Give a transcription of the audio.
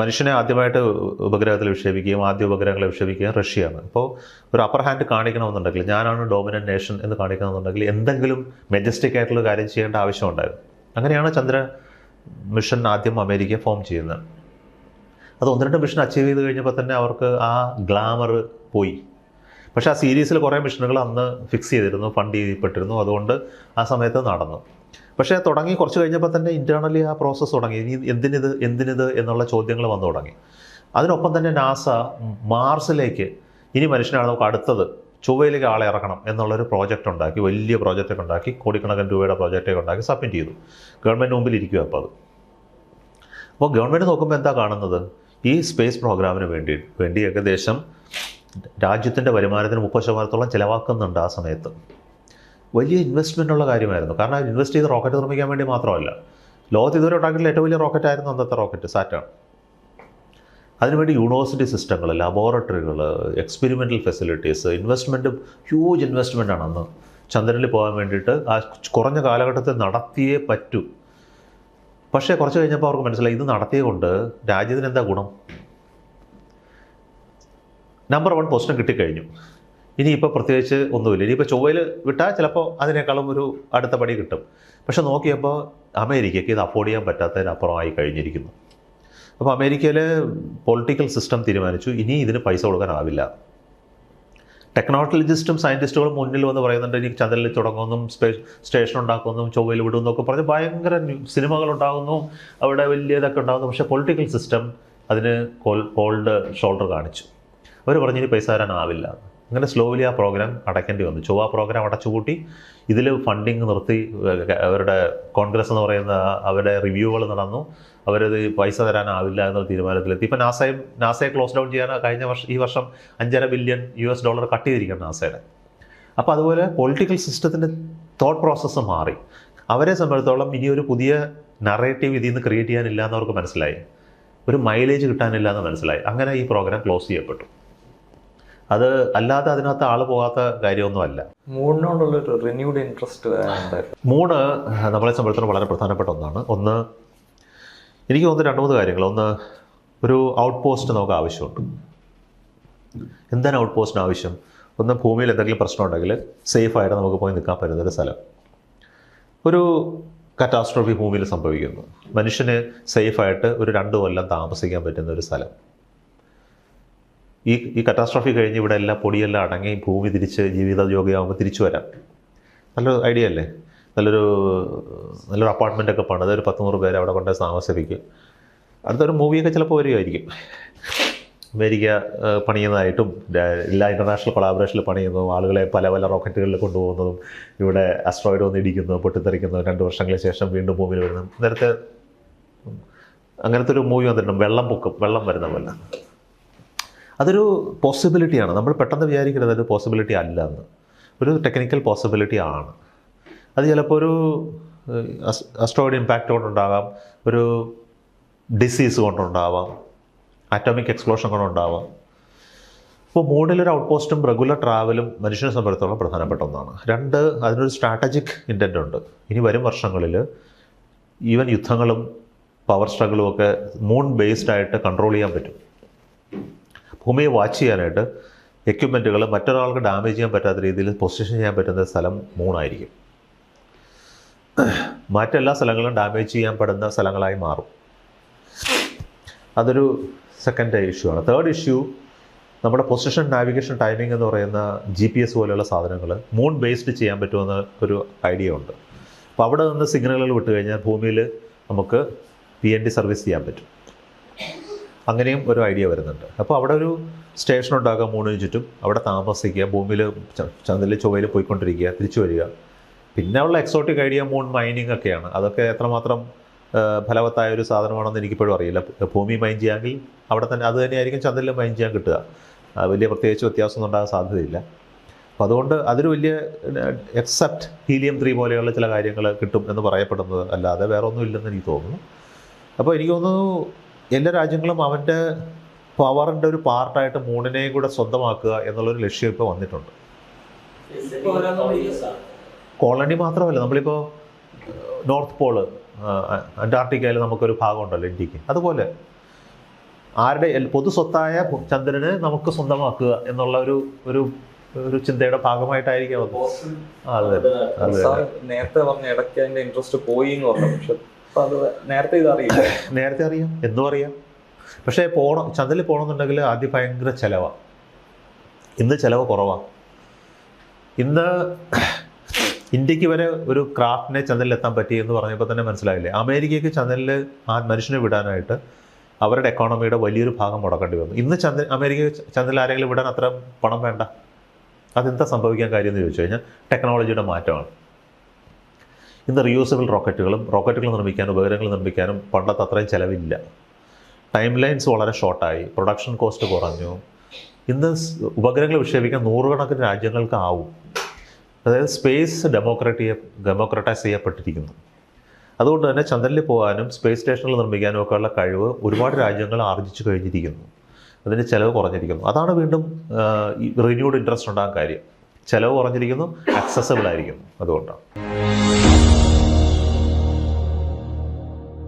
മനുഷ്യനെ ആദ്യമായിട്ട് ഉപഗ്രഹത്തിൽ വിക്ഷേപിക്കുകയും ആദ്യ ഉപഗ്രഹങ്ങളെ വിക്ഷേപിക്കുകയും റഷ്യയാണ്. അപ്പോൾ ഒരു അപ്പർ ഹാൻഡ് കാണിക്കണമെന്നുണ്ടെങ്കിൽ ഞാനാണ് ഡോമിനന്റ് നേഷൻ എന്ന് കാണിക്കണമെന്നുണ്ടെങ്കിൽ എന്തെങ്കിലും മെജസ്റ്റിക് ആയിട്ടുള്ള കാര്യം ചെയ്യേണ്ട ആവശ്യമുണ്ടായിരുന്നു. അങ്ങനെയാണ് ചന്ദ്ര മിഷൻ ആദ്യം അമേരിക്ക ഫോം ചെയ്യുന്നത്. അത് ഒന്ന് രണ്ട് മിഷൻ അച്ചീവ് ചെയ്ത് കഴിഞ്ഞപ്പോൾ തന്നെ അവർക്ക് ആ ഗ്ലാമർ പോയി. പക്ഷേ ആ സീരീസിൽ കുറേ മിഷനുകൾ അന്ന് ഫിക്സ് ചെയ്തിരുന്നു ഫണ്ട് ചെയ്യപ്പെട്ടിരുന്നു. അതുകൊണ്ട് ആ സമയത്ത് നടന്നു. പക്ഷേ തുടങ്ങി കുറച്ച് കഴിഞ്ഞപ്പോൾ തന്നെ ഇന്റേർണലി ആ പ്രോസസ്സ് തുടങ്ങി. ഇനി എന്തിനിത് എന്തിനിത് എന്നുള്ള ചോദ്യങ്ങൾ വന്നു തുടങ്ങി. അതിനൊപ്പം തന്നെ നാസ മാർസിലേക്ക് ഇനി മനുഷ്യനാണ് നമുക്ക് അടുത്തത് ചൊവ്വയിലേക്ക് ആളെ ഇറക്കണം എന്നുള്ളൊരു പ്രോജക്റ്റ് ഉണ്ടാക്കി വലിയ പ്രോജക്റ്റൊക്കെ ഉണ്ടാക്കി കോടിക്കണക്കിന് രൂപയുടെ പ്രോജക്റ്റൊക്കെ ഉണ്ടാക്കി സബ്മിറ്റ് ചെയ്തു. ഗവൺമെന്റ് മുമ്പിൽ ഇരിക്കുക അപ്പോൾ അത്. അപ്പോൾ ഗവൺമെന്റ് നോക്കുമ്പോൾ എന്താ കാണുന്നത്? ഈ സ്പേസ് പ്രോഗ്രാമിന് വേണ്ടി വേണ്ടി ഏകദേശം രാജ്യത്തിന്റെ വരുമാനത്തിന് മുപ്പത് ശതമാനത്തോളം ചിലവാക്കുന്നുണ്ട് ആ സമയത്ത്. വലിയ ഇൻവെസ്റ്റ്മെന്റ് ഉള്ള കാര്യമായിരുന്നു. കാരണം ഇൻവെസ്റ്റ് ചെയ്ത് റോക്കറ്റ് നിർമ്മിക്കാൻ വേണ്ടി മാത്രമല്ല ലോകത്ത് ഇതുവരെ ഉണ്ടാക്കിയിട്ടുള്ള ഏറ്റവും വലിയ റോക്കറ്റ് ആയിരുന്നു അന്നത്തെ റോക്കറ്റ് സാറ്റാണ് അതിനുവേണ്ടി യൂണിവേഴ്സിറ്റി സിസ്റ്റങ്ങൾ ലബോറട്ടറികൾ experimental facilities investment huge investment ആണ് അന്ന്. ചന്ദ്രനിൽ പോകാൻ വേണ്ടിയിട്ട് ആ കുറഞ്ഞ കാലഘട്ടത്തിൽ നടത്തിയേ പറ്റൂ. പക്ഷേ കുറച്ച് കഴിഞ്ഞപ്പോൾ അവർക്ക് മനസ്സിലായി ഇത് നടത്തിയേ കൊണ്ട് രാജ്യത്തിന് എന്താ ഗുണം? നമ്പർ വൺ പൊസിഷൻ കിട്ടിക്കഴിഞ്ഞു. ഇനിയിപ്പോൾ പ്രത്യേകിച്ച് ഒന്നുമില്ല. ഇനിയിപ്പോൾ ചൊവ്വയിൽ വിട്ടാൽ ചിലപ്പോൾ അതിനേക്കാളും ഒരു അടുത്ത പടി കിട്ടും. പക്ഷെ നോക്കിയപ്പോൾ അമേരിക്കയ്ക്ക് ഇത് അഫോർഡ് ചെയ്യാൻ പറ്റാത്തതിനപ്പുറമായി കഴിഞ്ഞിരിക്കുന്നു. അപ്പോൾ അമേരിക്കയിലെ പൊളിറ്റിക്കൽ സിസ്റ്റം തീരുമാനിച്ചു. ഇനി ഇതിന് പൈസ കൊടുക്കാനാവില്ല ടെക്നോളജിസ്റ്റും സയന്റിസ്റ്റുകളും മുന്നിൽ വന്ന് പറയുന്നുണ്ട് ഇനി ചന്ദ്രനിൽ തുടങ്ങുമെന്നും സ്പേ സ്റ്റേഷൻ ഉണ്ടാക്കുമെന്നും ചൊവ്വയിൽ വിടുമെന്നൊക്കെ പറഞ്ഞ് ഭയങ്കര സിനിമകൾ ഉണ്ടാകുന്നു. അവിടെ വലിയ ഇതൊക്കെ ഉണ്ടാകുന്നു. പക്ഷേ പൊളിറ്റിക്കൽ സിസ്റ്റം അതിന് കോൾ കോൾഡ് ഷോൾഡർ കാണിച്ചു. അവർ പറഞ്ഞു ഇനി പൈസ തരാനാവില്ല അങ്ങനെ സ്ലോലി ആ പ്രോഗ്രാം അടയ്ക്കേണ്ടി വന്നു. ചൊവ്വ പ്രോഗ്രാം അടച്ചുകൂട്ടി ഇതിൽ ഫണ്ടിങ് നിർത്തി അവരുടെ കോൺഗ്രസ് എന്ന് പറയുന്ന അവരുടെ റിവ്യൂകൾ നടന്നു. അവരത് പൈസ തരാനാവില്ല എന്ന തീരുമാനത്തിലെത്തി. ഇപ്പം നാസയും നാസയെ ക്ലോസ് ഡൗൺ ചെയ്യാൻ കഴിഞ്ഞ വർഷം ഈ വർഷം അഞ്ചര billion U S dollar cut ചെയ്തിരിക്കുകയാണ് നാസയുടെ. അപ്പോൾ അതുപോലെ പൊളിറ്റിക്കൽ സിസ്റ്റത്തിന്റെ തോട്ട് പ്രോസസ്സ് മാറി. അവരെ സംബന്ധിച്ചിടത്തോളം ഇനി ഒരു പുതിയ നറേറ്റീവ് ഇതിൽ നിന്ന് ക്രിയേറ്റ് ചെയ്യാനില്ല എന്നവർക്ക് മനസ്സിലായി. ഒരു മൈലേജ് കിട്ടാനില്ല എന്ന് മനസ്സിലായി. അങ്ങനെ ഈ പ്രോഗ്രാം ക്ലോസ് ചെയ്യപ്പെട്ടു. അത് അല്ലാതെ അതിനകത്ത് ആൾ പോകാത്ത കാര്യമൊന്നുമല്ല. മൂണിനോടുള്ള റിന്യൂഡ് ഇൻട്രസ്റ്റ് മൂണ് മൂന്ന് നമ്മളെ സംബന്ധിച്ചിടത്തോളം വളരെ പ്രധാനപ്പെട്ട ഒന്നാണ്. ഒന്ന് എനിക്ക് തോന്നുന്നു രണ്ട് മൂന്ന് കാര്യങ്ങൾ. ഒന്ന് ഒരു ഔട്ട് പോസ്റ്റ് നമുക്ക് ആവശ്യമുണ്ട്. എന്താണ് ഔട്ട് പോസ്റ്റിന് ആവശ്യം? ഒന്ന് ഭൂമിയിൽ എന്തെങ്കിലും പ്രശ്നം ഉണ്ടെങ്കിൽ സേഫായിട്ട് നമുക്ക് പോയി നിൽക്കാൻ പറ്റുന്ന ഒരു സ്ഥലം. ഒരു കറ്റാസ്ട്രോഫി ഭൂമിയിൽ സംഭവിക്കുന്നു. മനുഷ്യന് സേഫായിട്ട് ഒരു രണ്ട് കൊല്ലം താമസിക്കാൻ പറ്റുന്ന ഒരു സ്ഥലം. ഈ ഈ കറ്റാസ്ട്രോഫി കഴിഞ്ഞ് ഇവിടെ എല്ലാം പൊടിയെല്ലാം അടങ്ങി ഭൂമി തിരിച്ച് ജീവിത യോഗ്യമാകുമ്പോൾ തിരിച്ചു വരാം. നല്ലൊരു ഐഡിയ അല്ലേ? നല്ലൊരു നല്ലൊരു അപ്പാർട്ട്മെന്റ് ഒക്കെ പണിത് ഒരു പത്ത് നൂറ് പേര് അവിടെ കൊണ്ട് താമസിപ്പിക്കും. അടുത്തൊരു മൂവിയൊക്കെ ചിലപ്പോൾ വരികയായിരിക്കും അമേരിക്ക പണിയുന്നതായിട്ടും എല്ലാ ഇന്റർനാഷണൽ കൊളാബറേഷനിൽ പണിയുന്നതും ആളുകളെ പല പല റോക്കറ്റുകളിൽ കൊണ്ടുപോകുന്നതും ഇവിടെ അസ്ട്രോയിഡ് വന്ന് ഇടിക്കുന്നു പൊട്ടിത്തെറിക്കുന്നു രണ്ട് വർഷങ്ങൾക്ക് ശേഷം വീണ്ടും ഭൂമിയിൽ വരുന്നു. നേരത്തെ അങ്ങനത്തെ ഒരു മൂവി വന്നിട്ടുണ്ട്. വെള്ളം പൊക്കും വെള്ളം വരുന്ന പോലെ. അതൊരു പോസിബിലിറ്റിയാണ് നമ്മൾ പെട്ടെന്ന് വിചാരിക്കരുത് അതൊരു പോസിബിലിറ്റി അല്ല എന്ന് ഒരു ടെക്നിക്കൽ പോസിബിലിറ്റി ആണ്. അത് ചിലപ്പോൾ ഒരു അസ്ട്രോയിഡ് ഇമ്പാക്റ്റ് കൊണ്ടുണ്ടാകാം. ഒരു ഡിസീസ് കൊണ്ടുണ്ടാവാം. ആറ്റോമിക് എക്സ്പ്ലോഷൻ കൊണ്ടുണ്ടാവാം. അപ്പോൾ മൂടിലൊരു ഔട്ട് പോസ്റ്റും റെഗുലർ ട്രാവലും മനുഷ്യനെ സംബന്ധിച്ചിടത്തോളം പ്രധാനപ്പെട്ട ഒന്നാണ്. രണ്ട് അതിനൊരു സ്ട്രാറ്റജിക് ഇന്റന്റ് ഉണ്ട്. ഇനി വരും വർഷങ്ങളിൽ ഈവൻ യുദ്ധങ്ങളും പവർ സ്ട്രഗിളും ഒക്കെ മൂൺ ബേസ്ഡ് ആയിട്ട് കൺട്രോൾ ചെയ്യാൻ പറ്റും. ഭൂമിയെ വാച്ച് ചെയ്യാനായിട്ട് എക്യുപ്മെന്റുകൾ മറ്റൊരാൾക്ക് ഡാമേജ് ചെയ്യാൻ പറ്റാത്ത രീതിയിൽ പൊസിഷൻ ചെയ്യാൻ പറ്റുന്ന സ്ഥലം മൂണായിരിക്കും മറ്റെല്ലാ സ്ഥലങ്ങളും ഡാമേജ് ചെയ്യാൻ പറ്റുന്ന സ്ഥലങ്ങളായി മാറും. അതൊരു സെക്കൻഡ് ഇഷ്യൂ ആണ്. തേർഡ് ഇഷ്യൂ നമ്മുടെ പൊസിഷൻ നാവിഗേഷൻ ടൈമിംഗ് എന്ന് പറയുന്ന ജി പി എസ് പോലെയുള്ള സാധനങ്ങൾ മൂൺ ബേസ്ഡ് ചെയ്യാൻ പറ്റുമെന്ന ഒരു ഐഡിയ ഉണ്ട്. അപ്പോൾ അവിടെ നിന്ന് സിഗ്നലുകൾ വിട്ട് കഴിഞ്ഞാൽ ഭൂമിയിൽ നമുക്ക് പി എൻ ഡി സർവീസ് ചെയ്യാൻ പറ്റും. അങ്ങനെയും ഒരു ഐഡിയ വരുന്നുണ്ട്. അപ്പോൾ അവിടെ ഒരു സ്റ്റേഷൻ ഉണ്ടാക്കുക മൂന്നിന് ചുറ്റും. അവിടെ താമസിക്കുക ഭൂമിയിൽ ചന്ദ്രയിൽ ചൊവ്വയിൽ പോയിക്കൊണ്ടിരിക്കുക തിരിച്ചു വരിക. പിന്നെ ഉള്ള എക്സോട്ടിക് ഐഡിയ മൂൺ മൈനിങ് ഒക്കെയാണ്. അതൊക്കെ എത്രമാത്രം ഫലവത്തായ ഒരു സാധനമാണെന്ന് എനിക്കിപ്പോഴും അറിയില്ല. ഭൂമി മൈൻ ചെയ്യാമെങ്കിൽ അവിടെ തന്നെ അത് തന്നെയായിരിക്കും ചന്ദ്രനിൽ മൈൻ ചെയ്യാൻ കിട്ടുക. വലിയ പ്രത്യേകിച്ച് വ്യത്യാസമൊന്നും ഉണ്ടാകാൻ സാധ്യതയില്ല. അപ്പോൾ അതുകൊണ്ട് അതൊരു വലിയ എക്സെപ്റ്റ് ഹീലിയം ത്രീ പോലെയുള്ള ചില കാര്യങ്ങൾ കിട്ടും എന്ന് പറയപ്പെടുന്നത് അല്ലാതെ വേറെ ഒന്നും ഇല്ലെന്ന് എനിക്ക് തോന്നുന്നു. അപ്പോൾ എനിക്ക് തോന്നുന്നു എല്ലാ രാജ്യങ്ങളും അവന്റെ പവറിന്റെ ഒരു പാർട്ടായിട്ട് മൂണിനെയും കൂടെ സ്വന്തമാക്കുക എന്നുള്ളൊരു ലക്ഷ്യം ഇപ്പോൾ വന്നിട്ടുണ്ട്. കോളനി മാത്രമല്ല നമ്മളിപ്പോൾ നോർത്ത് പോൾ അന്റാർട്ടിക്കയിൽ നമുക്കൊരു ഭാഗമുണ്ടല്ലോ ഇന്ത്യയ്ക്ക്. അതുപോലെ ആരുടെ പൊതു സ്വത്തായ ചന്ദ്രനെ നമുക്ക് സ്വന്തമാക്കുക എന്നുള്ള ഒരു ഒരു ഒരു ചിന്തയുടെ ഭാഗമായിട്ടായിരിക്കും അത്. അതെ നേരത്തെ പറഞ്ഞ ഇടയ്ക്ക് അതിന്റെ ഇൻട്രസ്റ്റ് പോയി എന്ന് പറഞ്ഞു. പക്ഷെ നേരത്തെ ഇത് അറിയില്ല. നേരത്തെ അറിയാം. എന്നും അറിയാം. പക്ഷേ പോണം ചന്തയിൽ പോകണമെന്നുണ്ടെങ്കിൽ ആദ്യം ഭയങ്കര ചിലവാണ് ഇന്ന് ചിലവ് കുറവാണ് ഇന്ന് ഇന്ത്യയ്ക്ക് വരെ ഒരു ക്രാഫ്റ്റിനെ ചന്ദ്രനിൽ എത്താൻ പറ്റി എന്ന് പറഞ്ഞപ്പോൾ തന്നെ മനസ്സിലായില്ലേ? അമേരിക്കയ്ക്ക് ചന്ദ്രനിൽ ആ മനുഷ്യനെ വിടാനായിട്ട് അവരുടെ എക്കോണമിയുടെ വലിയൊരു ഭാഗം മുടക്കേണ്ടി വന്നു. ഇന്ന് ചന്ദ്ര അമേരിക്ക ചന്ദ്രനിൽ ആരെങ്കിലും വിടാൻ അത്ര പണം വേണ്ട? അതെന്താ സംഭവിക്കാൻ കാര്യം എന്ന് ചോദിച്ചു കഴിഞ്ഞാൽ ടെക്നോളജിയുടെ മാറ്റമാണ്. ഇന്ന് റിയൂസബിൾ റോക്കറ്റുകളും റോക്കറ്റുകൾ നിർമ്മിക്കാനും ഉപകരണങ്ങൾ നിർമ്മിക്കാനും പണ്ടത്തെ അത്രയും ചിലവില്ല. ടൈം ലൈൻസ് വളരെ ഷോർട്ടായി പ്രൊഡക്ഷൻ കോസ്റ്റ് കുറഞ്ഞു. ഇന്ന് ഉപഗ്രഹങ്ങൾ വിക്ഷേപിക്കാൻ നൂറുകണക്കിന് രാജ്യങ്ങൾക്ക് ആവും. അതായത് സ്പേസ് ഡെമോക്രറ്റി ഡെമോക്രറ്റൈസ് ചെയ്യപ്പെട്ടിരിക്കുന്നു. അതുകൊണ്ട് തന്നെ ചന്ദ്രനിൽ പോകാനും സ്പേസ് സ്റ്റേഷനുകൾ നിർമ്മിക്കാനും ഒക്കെ ഉള്ള കഴിവ് ഒരുപാട് രാജ്യങ്ങൾ ആർജിച്ചു കഴിഞ്ഞിരിക്കുന്നു. അതിന്റെ ചിലവ് കുറഞ്ഞിരിക്കുന്നു. അതാണ് വീണ്ടും റിന്യൂഡ് ഇൻട്രസ്റ്റ് ഉണ്ടാകാൻ കാര്യം. ചിലവ് കുറഞ്ഞിരിക്കുന്നു അക്സസബിൾ ആയിരിക്കുന്നു. അതുകൊണ്ടാണ്.